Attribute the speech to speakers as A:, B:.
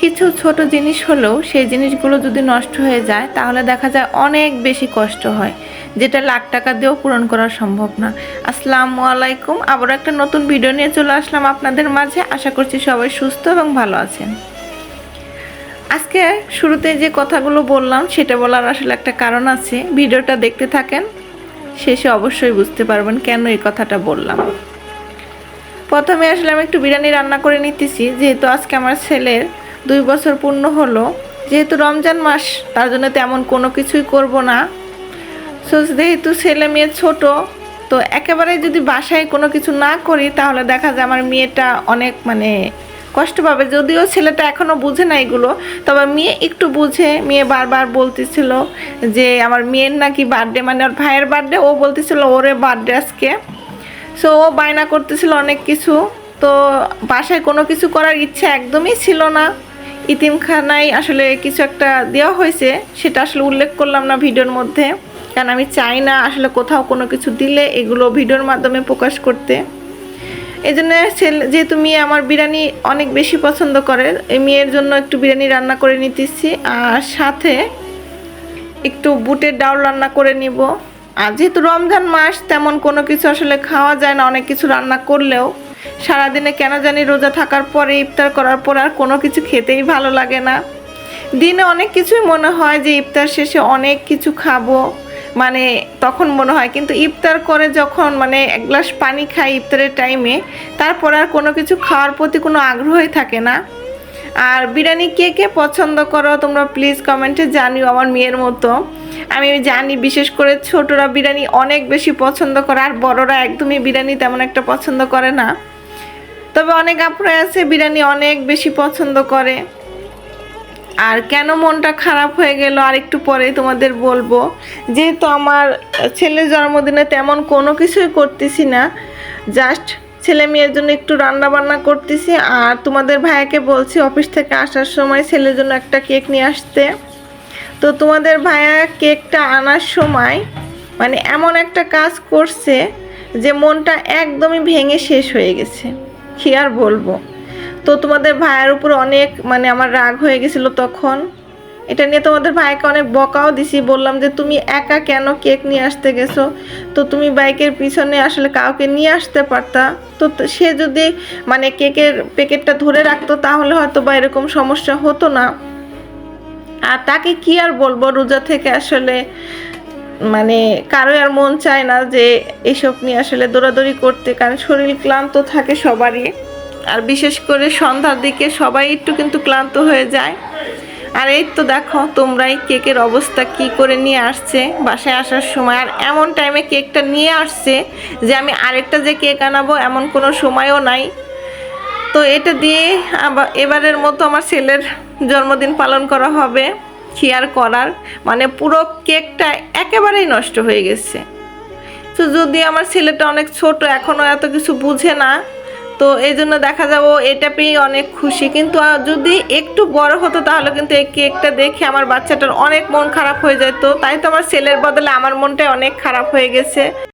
A: কিছু ছোট জিনিস হলেও সেই জিনিসগুলো যদি নষ্ট হয়ে যায়, তাহলে দেখা যায় অনেক বেশি কষ্ট হয়, যেটা লাখ টাকা দিয়েও পূরণ করা সম্ভব না। আসসালামু আলাইকুম আবার একটা নতুন ভিডিও নিয়ে চলে আসলাম আপনাদের মাঝে। আশা করছি সবাই সুস্থ এবং ভালো আছেন। আজকে শুরুতে যে কথাগুলো বললাম, সেটা বলার আসলে একটা কারণ আছে। ভিডিওটা দেখতে থাকেন, শেষে অবশ্যই বুঝতে পারবেন কেন এই কথাটা বললাম। প্রথমে আসলে আমি একটু বিরিয়ানি রান্না করে নিতেছি, যেহেতু আজকে আমার ছেলের দুই বছর পূর্ণ হলো। যেহেতু রমজান মাস, তার জন্য তেমন কোনো কিছুই করব না। সো, যেহেতু ছেলে মেয়ে ছোট, তো একেবারে যদি বাসায় কোনো কিছু না করি, তাহলে দেখা যায় আমার মেয়েটা অনেক মানে কষ্ট পাবে। যদিও ছেলেটা এখনও বুঝে না এগুলো, তবে মেয়ে একটু বুঝে, মেয়ে বারবার বলতেছিল যে আমার মেয়ের নাকি বার্থডে মানে ওর ভাইয়ের বার্থডে ও বলতেছিল ওরে বার্থডে আজকে। সো, ও বায়না করতেছিল অনেক কিছু। তো বাসায় কোনো কিছু করার ইচ্ছা একদমই ছিল না। ইতিমখানায় আসলে কিছু একটা দেওয়া হয়েছে, সেটা আসলে উল্লেখ করলাম না ভিডিওর মধ্যে। কারণ আমি চাই না আসলে কোথাও কোনো কিছু দিলে এগুলো ভিডিওর মাধ্যমে প্রকাশ করতে। এই জন্য যেহেতু মেয়ে আমার বিরিয়ানি অনেক বেশি পছন্দ করে, এই মেয়ের জন্য একটু বিরিয়ানি রান্না করে নিতেছি। আর সাথে একটু বুটের ডাল রান্না করে নিব। আর যেহেতু রমজান মাস, তেমন কোনো কিছু আসলে খাওয়া যায় না, অনেক কিছু রান্না করলেও। সারাদিনে কেন জানি রোজা থাকার পরে, ইফতার করার পর আর কোনো কিছু খেতেই ভালো লাগে না। দিনে অনেক কিছুই মনে হয় যে ইফতার শেষে অনেক কিছু খাব। মানে তখন মনে হয়, কিন্তু ইফতার করে যখন মানে এক গ্লাস পানি খাই ইফতারের টাইমে, তারপর আর কোনো কিছু খাওয়ার প্রতি কোনো আগ্রহই থাকে না। আর বিরিয়ানি কে কে পছন্দ করো তোমরা প্লিজ কমেন্টে জানিও আমার মেয়ের মতো। আমি জানি, বিশেষ করে ছোটরা বিরিয়ানি অনেক বেশি পছন্দ করে, আর বড়রা একদমই বিরিয়ানি তেমন একটা পছন্দ করে না। তবে অনেক আপুরা আছে বিরিয়ানি অনেক বেশি পছন্দ করে। আর কেন মনটা খারাপ হয়ে গেল আর একটু পরে তোমাদের বলব, যেহেতু আমার ছেলের জন্মদিনে তেমন কোনো কিছুই করতেছি না জাস্ট ছেলে মেয়ের জন্য একটু রান্না বান্না করতেছি, আর তোমাদের ভাইয়াকে বলছি অফিস থেকে আসার সময় ছেলের জন্য একটা কেক নিয়ে আসতে। তো তোমাদের ভাইয়া কেকটা আনার সময় মানে এমন একটা কাজ করছে যে মনটা একদমই ভেঙে শেষ হয়ে গেছে। কি আর বলব? তো তোমাদের ভাইয়ের উপর অনেক মানে আমার রাগ হয়ে গেছিল তখন। এটা নিয়ে তোমাদের ভাইকে অনেক বকাও দিছি, বললাম যে তুমি একা কেন কেক নিয়ে আসতে গেছো? তো তুমি বাইকের পিছনে আসলে কাউকে নিয়ে আসতে পারতা? তো সে যদি মানে কেকের প্যাকেটটা ধরে রাখতো তাহলে হয়তো বা এরকম সমস্যা হতো না। আর তাকে কি আর বলব রোজা থেকে আসলে মানে কারও আর মন চায় না যে এসব নিয়ে আসলে দৌড়াদৌড়ি করতে, কারণ শরীর ক্লান্ত থাকে সবারই। আর বিশেষ করে সন্ধ্যার দিকে সবাই একটু কিন্তু ক্লান্ত হয়ে যায়। আর এই তো দেখো তোমরাই কেকের অবস্থা কি করে নিয়ে আসছে বাসায় আসার সময়। আর এমন টাইমে কেকটা নিয়ে আসছে যে আমি আরেকটা যে কেক আনাবো এমন কোনো সময়ও নাই। তো এটা দিয়ে এবারের মতো আমার ছেলের জন্মদিন পালন করা হবে আর করার? মানে পুরো কেকটা একেবারেই নষ্ট হয়ে গেছে। তো যদি আমার ছেলেটা অনেক ছোট এখনও এত কিছু বুঝে না, তো এই জন্য দেখা যাব এটা পেয়ে অনেক খুশি। কিন্তু যদি একটু বড় হতো তাহলে কিন্তু এই কেকটা দেখে আমার বাচ্চাটার অনেক মন খারাপ হয়ে যেত। তাই তো আমার ছেলের বদলে আমার মনটাই অনেক খারাপ হয়ে গেছে।